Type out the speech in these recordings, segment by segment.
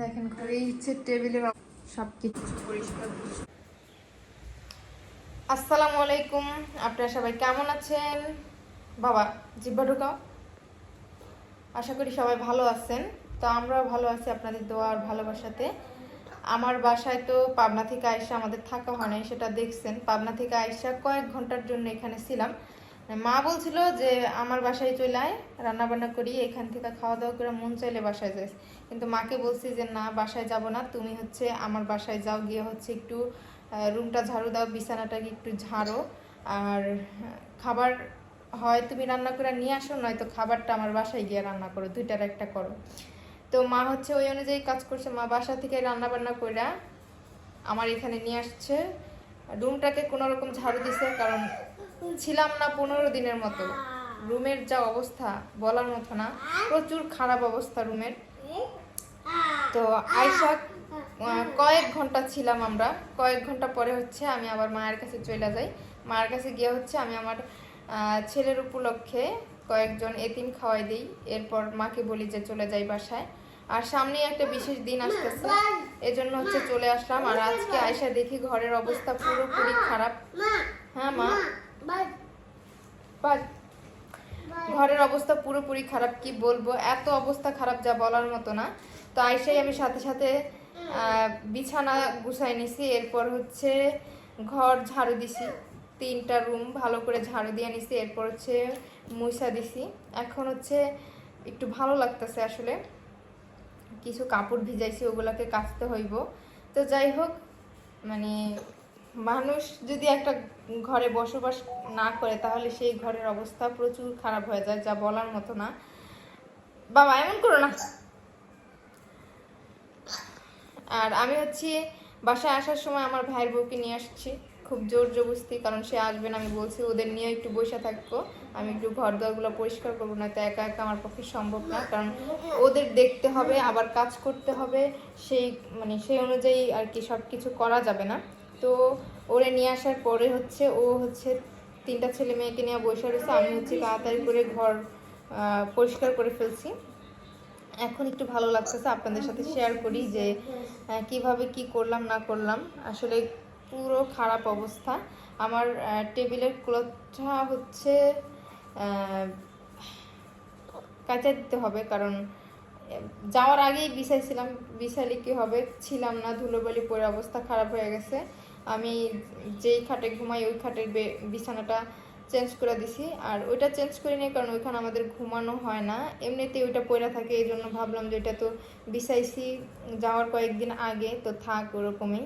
দেখেন ঘরে হচ্ছে পরিষ্কার। আসসালামু আলাইকুম। আপনারা সবাই কেমন আছেন? বাবা, জিব্বা ঢুকাও। আশা করি সবাই ভালো আছেন। তো আমরাও ভালো আছি আপনাদের দোয়া আর ভালোবাসাতে। আমার বাসায় তো পাবনা থেকে আয়সা আমাদের থাকা হয় নাই, সেটা দেখছেন। পাবনা থেকে আয়সা কয়েক ঘণ্টার জন্য এখানে ছিলাম। মা বলছিল যে, আমার বাসায় চলে আয় রান্না বান্না করি, এখান থেকে খাওয়া দাওয়া করে মন চাইলে বাসায় যাস। কিন্তু মাকে বলছি যে, না, বাসায় যাব না, তুমি হচ্ছে আমার বাসায় যাও, গিয়ে হচ্ছে একটু রুমটা ঝাড়ু দাও, বিছানাটাকে একটু ঝাড়ো। আর খাবার হয় তুমি রান্না করে নিয়ে আসো, নয়তো খাবারটা আমার বাসায় গিয়ে রান্না করো, দুইটার একটা করো। তো মা হচ্ছে ওই অনুযায়ী কাজ করছে, মা বাসা থেকে রান্না বান্না করে আমার এখানে নিয়ে আসছে। রুমটাকে কোনো রকম ঝাড়ু দিছে, কারণ ছিলাম না পনেরো দিনের মতো। রুমের যা অবস্থা বলার মতো না। প্রচুর খারাপ অবস্থা রুমের। তো আয়সা কয়েক ঘণ্টা ছিলাম আমরা। কয়েক ঘণ্টা পরে হচ্ছে আমি আবার মায়ের কাছে চলে যাই। মায়ের কাছে গিয়ে হচ্ছে আমি আমার ছেলের উপলক্ষে কয়েকজন এতিম খাওয়াই দিই। এরপর মাকে বলি যে চলে যাই বাসায়। আর সামনে একটা বিশেষ দিন আসতেছে। এজন্য হচ্ছে চলে আসলাম। আর আজকে আয়সা দেখি ঘরের অবস্থা পুরোপুরি খারাপ হ্যাঁ মা বাদ। ঘরের অবস্থা পুরোপুরি খারাপ, কি বলব? এত অবস্থা খারাপ যা বলার মতো না। তো আইসাই আমি সাথে সাথে বিছানা গুছাই নিছি, এরপর হচ্ছে ঘর ঝাড়ু দিছি। তিনটা রুম ভালো করে ঝাড়ু দিয়ে নিছি, এরপর হচ্ছে মুইসা দিছি। এখন হচ্ছে একটু ভালো লাগতেছে আসলে। কিছু কাপড় ভিজাইছি, ওগুলোকে কাচতে হইব। তো যাই হোক মানে মানুষ যদি একটা ঘরে বসবাস না করে, তাহলে সেই ঘরের অবস্থা প্রচুর খারাপ হয়ে যায়, যা বলার মতো না। বাবা, এমন করো না। আর আমি হচ্ছে, বাসায় আসার সময় আমার ভাইয়ের বউকে নিয়ে আসছি। খুব জোর জবস্তি কারণ সে আসবে না, আমি বলছি ওদের নিয়ে একটু বসে থাকব। আমি একটু ঘর দরগুলো পরিষ্কার করব না তো একা একা আমার পক্ষে সম্ভব না, কারণ ওদের দেখতে হবে, আবার কাজ করতে হবে, সেই মানে সেই অনুযায়ী আর কি সব কিছু করা যাবে না। তো ওরে নিয়ে আসার পরে হচ্ছে ও হচ্ছে তিনটা ছেলে মেয়েকে নিয়ে বসে রয়েছে। আমি হচ্ছে তাড়াতাড়ি করে ঘর পরিষ্কার করে ফেলছি। এখন একটু ভালো লাগতেছে আপনাদের সাথে শেয়ার করি যে কীভাবে কি করলাম, না করলাম। আসলে পুরো খারাপ অবস্থা। আমার টেবিলের ক্লথটা হচ্ছে কাচা দিতে হবে কারণ যাওয়ার আগেই বিছাইছিলাম বিছাইলে কি হবে? ছিলাম না, ধুলোবালি পরে অবস্থা খারাপ হয়ে গেছে। আমি যেই খাটে ঘুমাই, ওই খাটের বিছানাটা চেঞ্জ করে দিছি। আর ওইটা চেঞ্জ করি নাই কারণ ওইখানে আমাদের ঘুমানো হয় না। এমনিতে ওইটা পড়ে থাকে, এই জন্য ভাবলাম যে ওইটা তো বিছাইছি, যাওয়ার কয়েকদিন আগে, তো থাক ওরকমই।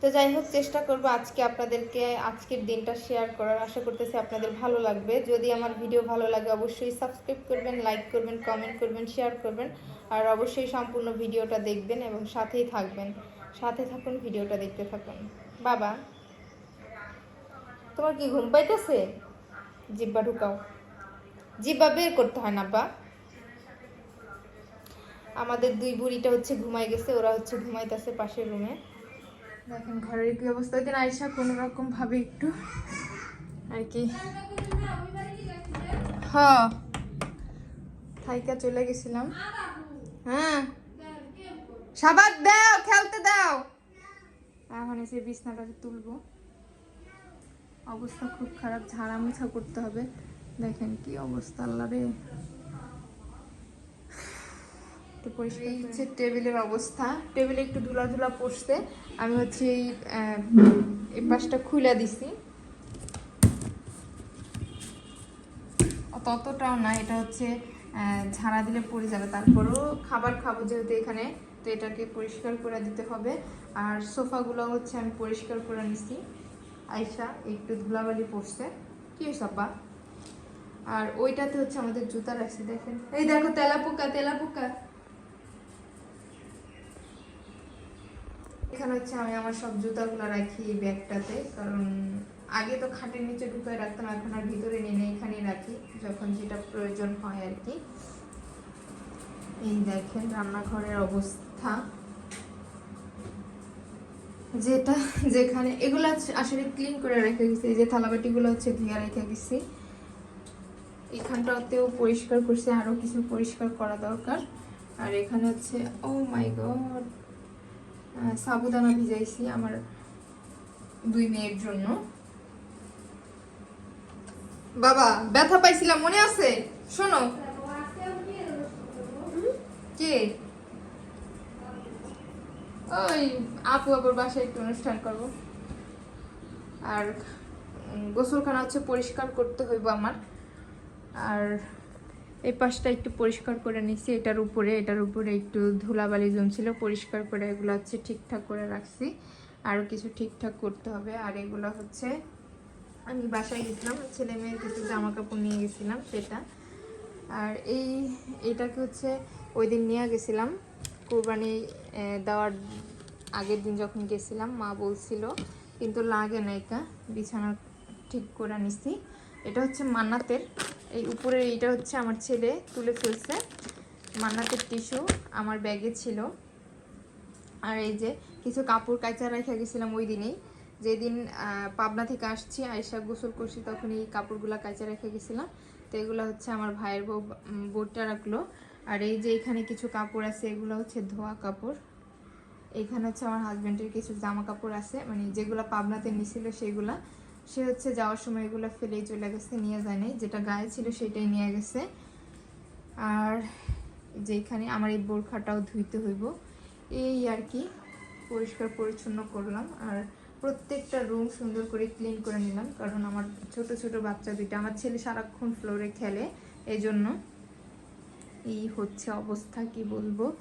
তো যাই হোক, চেষ্টা করব আজকে আপনাদেরকে, আজকের দিনটা শেয়ার করার। আশা করতেছি আপনাদের ভালো লাগবে। যদি আমার ভিডিও ভালো লাগে, অবশ্যই সাবস্ক্রাইব করবেন লাইক করবেন কমেন্ট করবেন শেয়ার করবেন। আর অবশ্যই সম্পূর্ণ ভিডিওটা দেখবেন এবং সাথেই থাকবেন। সাথে থাকুন, ভিডিওটা দেখতে থাকুন। বাবা, তোমার কি ঘুম পাইতেছে? জিব্বা ঢুকাও। জিব্বা বের করতে হয় না বা আমাদের দুই বুড়িটা হচ্ছে ঘুমাই গেছে, ওরা হচ্ছে ঘুমাইতেছে পাশের রুমে দেখেন, ঘরের কি অবস্থা? ওই দিন আয়সা কোনো রকম ভাবে একটু আর কি। হ। থাইকা চলে গেছিলাম। হ্যাঁ। সাবাত দাও খেলতে দাও। এখন এসে বিছনাটাকে তুলবো। অবস্থা খুব খারাপ ঝাড়া মুছা করতে হবে। দেখেন কি অবস্থা আল্লাহ রে। পরিষ্কার হচ্ছে টেবিলের অবস্থা। টেবিলে একটু ধুলা ধুলা পড়ছে। আমি হচ্ছে এই এই পাশটা খুলে দিছি। ততটাও না এটা হচ্ছে ঝাড়া দিলে পড়ে যাবে। তারপরও খাবার খাব যেহেতু এখানে। তো এটাকে পরিষ্কার করে দিতে হবে। আর সোফাগুলো হচ্ছে আমি পরিষ্কার করে নিছি। আয়সা একটু ধুলাবালি পড়ছে কি সাপা আর ওইটাতে হচ্ছে আমাদের জুতা রাখছি, দেখেন। এই দেখো, তেলাপোকা তেলাপোকা। এখানে হচ্ছে আমি আমার সব জুতাগুলো রাখি ব্যাগটাতে, কারণ আগে তো খাটের নিচে ঢুকায় রাখতাম, এখন আর ভিতরে নিয়ে নেই, এখানেই রাখি, যখন যেটা প্রয়োজন হয় আর কি। এই দেখেন, রান্নাঘরের অবস্থা। যেটা যেখানে এগুলো আসলে ক্লিন করে রেখে গেছি এই যে থালাবাটিগুলো হচ্ছে ধুয়ে রেখে গেছি এখানটাতেও পরিষ্কার করছি আরও কিছু পরিষ্কার করা দরকার। আর এখানে হচ্ছে ও মাই গড সাবুদানা ভিজাইছি আমার দুই মেয়ের জন্য। বাবা ব্যথা পাইছিলাম মনে আছে? শোনো। কে? ওই আপু আপুর বাসায় একটু অনুষ্ঠান করব। আর গোসলখানা হচ্ছে পরিষ্কার করতে হইব আমার। আর এই পাশটা একটু পরিষ্কার করে নিছি, এটার উপরে এটার উপরে একটু ধুলাবালি জমছিল, পরিষ্কার করে এগুলো হচ্ছে ঠিকঠাক করে রাখছি। আরও কিছু ঠিকঠাক করতে হবে, আর এগুলো হচ্ছে আমি বাসায় গেছিলাম, ছেলে মেয়ের কিছু জামা কাপড় নিয়ে গেছিলাম, সেটা। আর এই, এটাকে হচ্ছে ওই দিন নিয়ে গেছিলাম। কোরবানি দেওয়ার আগের দিন যখন গেছিলাম, মা বলছিল, কিন্তু লাগে না এটা, বিছানা ঠিক করে নিছি এটা হচ্ছে মান্নাতের, এই উপরে এটা হচ্ছে আমার ছেলে তুলে ফেলছে, মান্নাতের টিস্যু আমার ব্যাগে ছিল। আর এই যে কিছু কাপড় কাচা রেখে গেছিলাম ওই দিনেই। যেদিন পাবনা থেকে আসছি আয়সা গোসল করছি তখন এই কাপড়গুলো কাচা রেখে গেছিলাম। তো এগুলো হচ্ছে আমার ভাইয়ের বউ বোটটা রাখল। আর এই যে এখানে কিছু কাপড় আছে, এগুলো হচ্ছে ধোয়া কাপড়। এখানে হচ্ছে আমার হাজবেন্ডের কিছু জামা কাপড় আছে মানে যেগুলো পাবনাতে নিছিল সেগুলা। সে হচ্ছে যাওয়ার সময় এগুলো ফেলেই চলে গেছে, নিয়ে যায়নি যেটা গায়ে ছিল সেটাই নিয়ে গেছে। আর যে এখানে আমার এই বোরখাটাও ধুইতে হইব। এই আর কি, পরিষ্কার পরিচ্ছন্ন করলাম। আর প্রত্যেকটা রুম সুন্দর করে ক্লিন করে নিলাম, কারণ আমার ছোট ছোট বাচ্চা দুইটা। আমার ছেলে সারাক্ষণ ফ্লোরে খেলে এই জন্য এই হচ্ছে অবস্থা, কি বলব?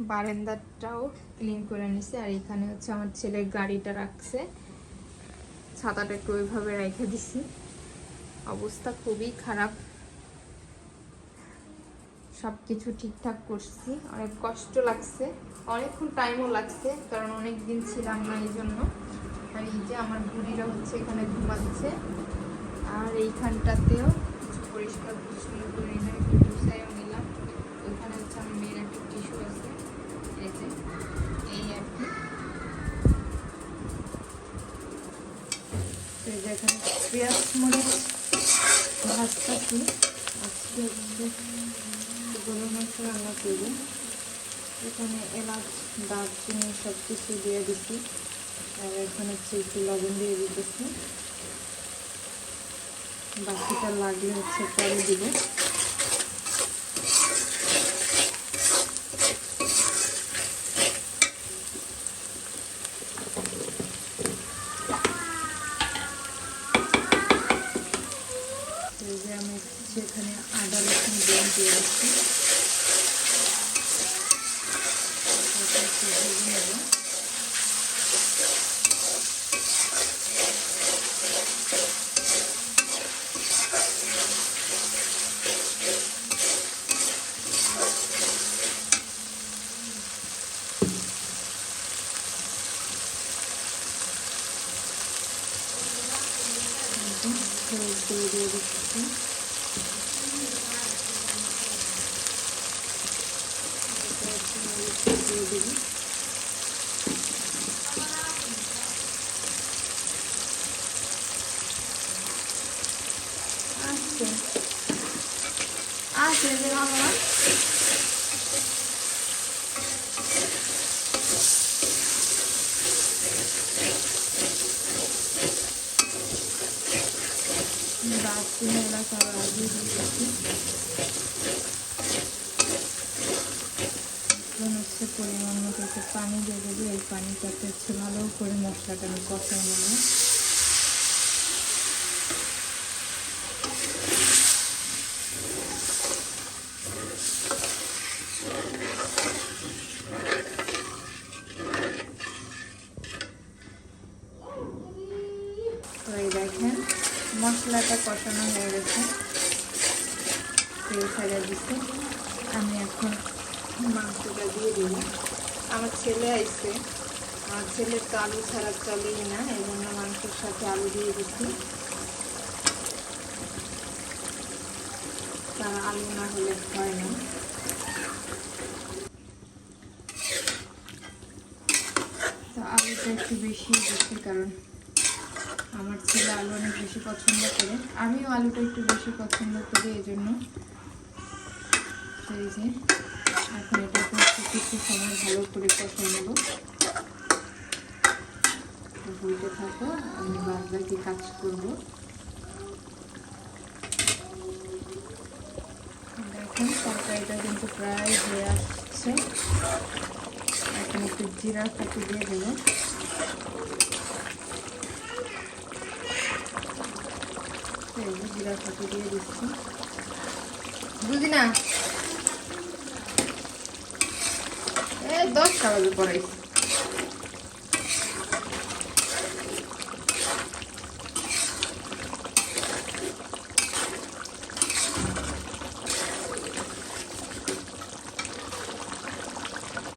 বারান্দাটাও ক্লিন করে নিছে। আর এখানে হচ্ছে আমার ছেলের গাড়িটা রাখছে। ছাতাটা একটু ওইভাবে রেখে দিছি। অবস্থা খুবই খারাপ। সব কিছু ঠিকঠাক করছি। অনেক কষ্ট লাগছে। অনেকক্ষণ টাইমও লাগছে, কারণ অনেক দিন ছিলাম না এই জন্য। আর এই যে আমার বুড়িরা হচ্ছে এখানে ঘুমাচ্ছে। আর এইখানটাতেও পরিষ্কার পরিচ্ছন্ন করে নিলাম একটু গুছাইও নিলাম। ওইখানে হচ্ছে আমার মেয়ের একটা টিস্যু আছে, এই যে, এই আর কি। এখানে পেঁয়াজ, মরিচ ভাজতাছি আজকে গরম মশলা রান্না করব। এখানে এলাচ, দারচিনি সব কিছু দিয়ে দিচ্ছি আর এখন হচ্ছে একটু লবণ দিয়ে দিতেছি। বাকিটা লাগলে হচ্ছে পরে দিব এই যে আমি সেখানে আদা রসুন দিয়ে দিয়ে দিচ্ছি তারপর একটু ভেজে নেব। এই যে পেঁয়াজ দিয়ে দিয়ে দিচ্ছি দিয়ে দিবি আছে আছে যে আমার দারচিনি এলাচ আবার আগে দিয়ে দিচ্ছি এখন হচ্ছে পরিমাণ মতো একটু পানি দিয়ে দেবো এই পানিটাতে হচ্ছে ভালো করে মশলাটা আমি কষাই নেব। দেখেন, মশলাটা কষানো হয়ে গেছে। তেল ছেড়ে দিচ্ছি। আমি এখন মাংসটা দিয়ে দিব। আমার ছেলে আইছে। আমার ছেলের তো আলু ছাড়া চলেই না, এই জন্য মাংসের সাথে আলু দিয়ে দিচ্ছি তার আলু না হলে হয় না। তো আলুটা একটু বেশি দিচ্ছি কারণ আমার ছেলে আলু অনেক বেশি পছন্দ করে। আমিও আলুটা একটু বেশি পছন্দ করি, এই জন্য। যে, এখন একটু কিছু সময় ভালো করে কষে নেব। হইতে থাকো, আমি বাদ বাকি কাজ করব। দেখুন, তরকারিটা কিন্তু প্রায় হয়ে আসছে। এখন একটু জিরা কাটি দিয়ে দেবো। জিরা কাটি দিয়ে দিচ্ছি। বুঝি না এ দশটা বাজে পড়াইছি